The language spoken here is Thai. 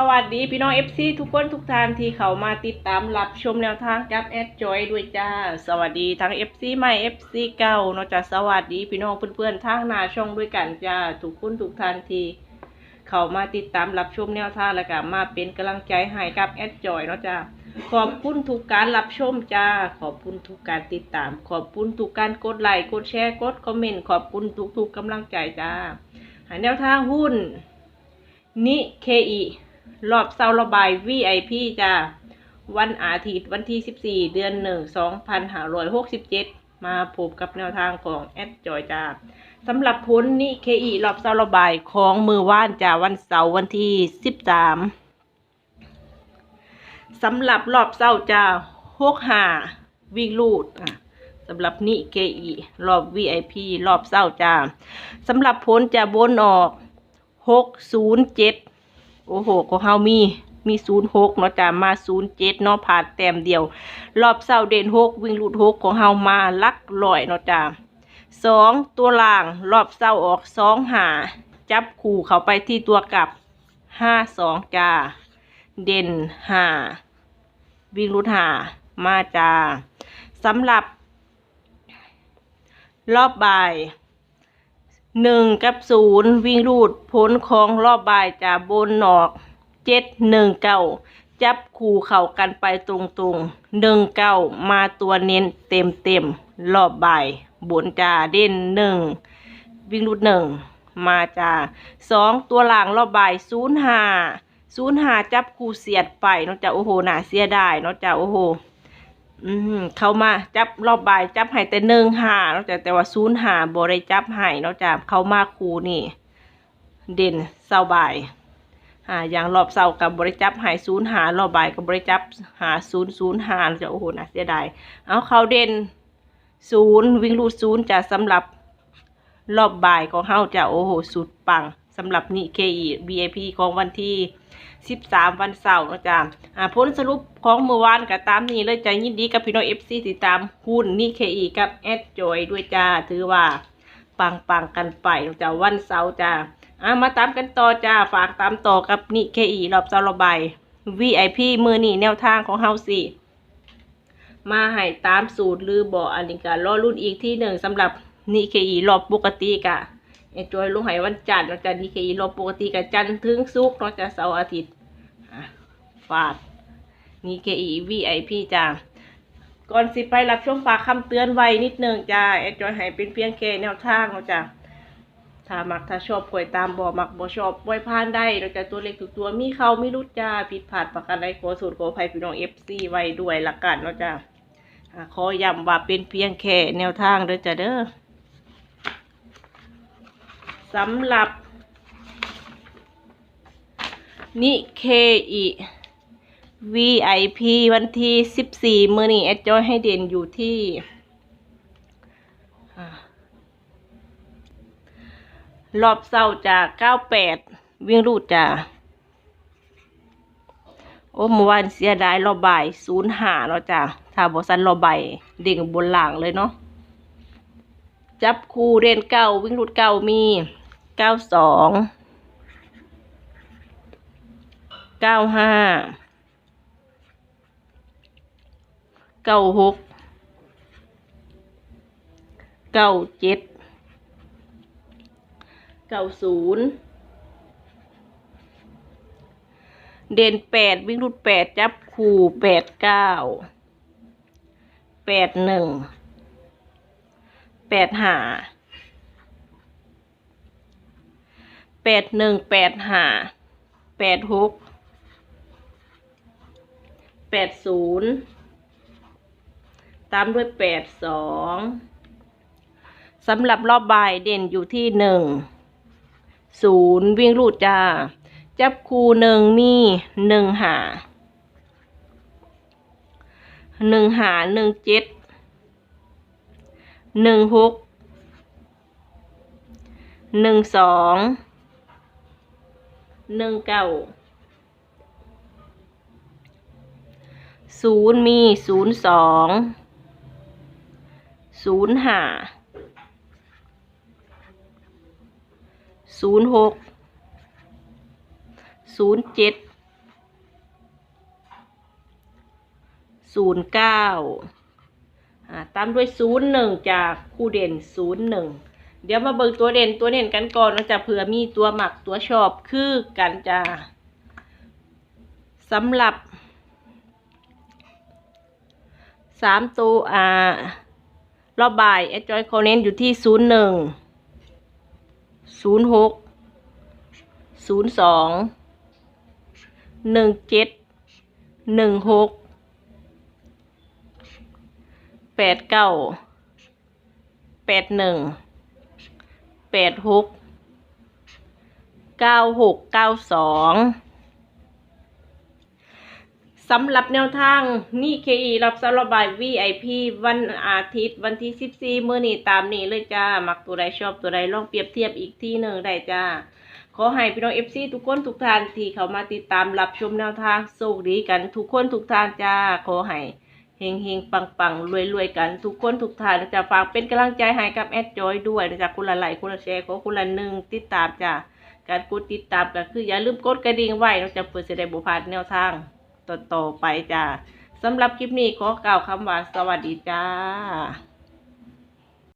สวัสดีพี่น้องเอฟซีทุกคนทุกท่านที่เขามาติดตามรับชมแนวทางกับแอดจอยด้วยจ้า สวัสดีทั้งเอฟซีใหม่เอฟซีเก่าเนอกจากสวัสดีพี่น้องเพื่อนๆทางหน้าช่องด้วยกันจ้าทุกคนทุกท่านที่เขามาติดตามรับชมแนวทางแล้วก็มาเป็นกำลังใจให้กับแอดจอยเนาะจ้าขอบคุณทุกการรับชมจ้า ขอบคุณทุกการติดตาม ขอบคุณทุกการกดไลค์กดแชร์กดคอมเมนต์ขอบคุณทุกๆกำลังใจจ้าหาแนวทางหุ้นนิเคอี รอบเซาระบาย VIP จ้าวันอาทิตย์วันที่ 14 เดือน 1 2567 มาพบกับแนวทางของแอดจอยจ้าสำหรับผลนิเคอีรอบเซาระบายของมือว่านจ้าวันเสาร์วันที่ 13สำหรับรอบเศร้าจ้าหกหาวิ่งลูดอะสำหรับนิเคอีรอบ VIP รอบเศร้าจ้าสำหรับผลจะบนออกหกศูนย์เจ็ด โอ้โหของเฮามีมีศูนย์หกเนาะจ้ะมาศูนย์เจ็ดเนาะผ่านแต้มเดียว รอบเศร้าเด่นหกวิ่งลูดหกของเฮามาลักลอยเนาะจ้ะสองตัวล่างรอบเศร้าออกสองหาจับคู่เขาไปที่ตัวกลับห้าสองจ้าเด่นหาวิ่งลูดหามาจ้าสำหรับรอบบ่าย หนึ่งกับศูนย์วิ่งรูดพ้นของรอบบ่ายจากบนหนอกเจ็ดหนึ่งเก้าจับคู่เข่ากันไปตรงๆหนึ่งเก้ามาตัวเน้นเต็มเต็มรอบบ่ายบนจ่าเด่นหนึ่งวิ่งรูดหนึ่งมาจ่าสองตัวหลังรอบบ่ายศูนย์ห้าศูนย์ห้าจับคู่เสียดไปนอกจากโอ้โหน่าเสียดายนอกจากโอ้โห อืมเขามาจับรอบบ่ายจับให้แต่หนึ่งหานอกจากแต่ว่าศูนย์หาบริจับให้นอกจากเขามาคูนี่ เด่นเศร้าบ่ายอ่าอย่างรอบเศร้ากับบริจับให้ศูนย์หารอบบ่ายกับบริจับหาศูนย์ศูนย์หาจะโอ้โหน่าเสียดายเอาเขาเด่นศูนย์วิ่งรูดศูนย์จะสำหรับรอบบ่ายของเฮาจะโอ้โหสุดปังสำหรับนิเคอี VIP ของวันที่ 13วันเสาร์นะจ๊ะอ่าผลสรุปของเมื่อวานก็ตามนี้เลยใจยินดีกับพี่น้อง FC ติดตามหุ้นนี่ KE กับแอดจอยด้วยจ้าถือว่าปังปังกันไปนะจ๊ะวันเสาร์จ้าอ่ามาตามกันต่อจ้าฝากตามต่อกับนี่ KE รอบเสาร์ระบาย VIP มือนี่แนวทางของเฮาสิมาให้ตามสูตรหรือบอกอันนี้ก็รอรุ่นอีกที่หนึ่งสำหรับนี่ KE รอบปกติกะไอ้จอยลงหายวันจันทร์เราจะดีเคอีรอบปกติกับจันทร์ถึงศุกร์เราจะเสาร์อาทิตย์ ฝากนี่เคอีวีไอพี่จ้าก่อนสิไปรับช่วงฝากคำเตือนไว้นิดนึงจ้าไอ้จอยให้เป็นเพียงแค่แนวทางเราจะถ้ามักถ้าชอบป่วยตามบ่มักบ่ชอบป่วยพานได้เราจะตัวเล็กทุกตัวมีเขาไม่รู้จ้าผิดพลาดประการใดขอสูตรขอภัยพี่น้องเอฟซีไว้ด้วยละกันเนาจ้าอะขอย้ำว่าเป็นเพียงแค่แนวทางเด้อจ้าเด้อสำหรับนิเคอี VIP วันที่ 14 มือนี้แอดจอยให้เด่นอยู่ที่รอบเศร้าจาก 98 วิ่งรูดจ้าโอ้เมื่อวานเสียดายรอบบ่ายศูนย์หาเนาะจ้าถ้าบอสันรอบบ่ายเด้งบนหลังเลยเนาะ จับคู่เด่นเก้าวิ่งรูดเก้ามีเก้าสองเก้าห้า เก้าหกเก้าเจ็ดเก้าศูนย์เด่นแปดวิ่งรูดแปดจับคู่แปดเก้าแปดหนึ่งแปดหาแปดหนึ่งแปดหาแปดหกแปดศูนย์ ตามด้วยแปดสองสำหรับรอบบ่ายเด่นอยู่ที่หนึ่งศูนย์วิ่งรูดจ้า จับคูหนึ่งมีหนึ่งหาหนึ่งหาหนึ่งเจ็ดหนึ่งหกหนึ่งสองหนึ่งเก้าศูนย์มีศูนย์สอง ศูนย์ห้าศูนย์หกศูนย์เจ็ดศูนย์เก้าตามด้วยศูนย์หนึ่งจากคู่เด่นศูนย์หนึ่งเดี๋ยวมาเบิกตัวเด่นตัวเด่นกันก่อนนะจ๊ะเผื่อมีตัวหมักตัวชอบคือกันจ้าสำหรับสามตัวอ่า รอบบ่ายแอดจอยเขาเน้นอยู่ที่ศูนย์หนึ่งศูนย์หกศูนย์สองหนึ่งเจ็ดหนึ่งหกแปดเก้าแปดหนึ่งแปดหกเก้าหกเก้าสอง สำหรับแนวทางนี่ KE รับสำหรับาย VIP วันอาทิตย์วันที่ 14 มื้อนี้ตามนี้เลยจ้า มักตัวใดชอบตัวใดลองเปรียบเทียบอีกที่หนึ่งได้จ้า ขอให้พี่น้อง FC ทุกคนทุกท่านที่เขามาติดตามรับชมแนวทางโชคดีกันทุกคนทุกท่านจ้า ขอให้เฮงเฮงปังปังรวยรวยกันทุกคนทุกท่านจะฝากเป็นกำลังใจให้กับแอดจอยด้วยนะจ๊ะคุณละไลค์คุณละแชร์ขอคุณละหนึ่งติดตามจ้าการกดติดตามก็คืออย่าลืมกดกระดิ่งไว้เราจะเปิดเสได็จบุพลาดแนวทาง ต่อๆไปจ้าสำหรับคลิปนี้ขอกล่าวคำว่าสวัสดีจ้า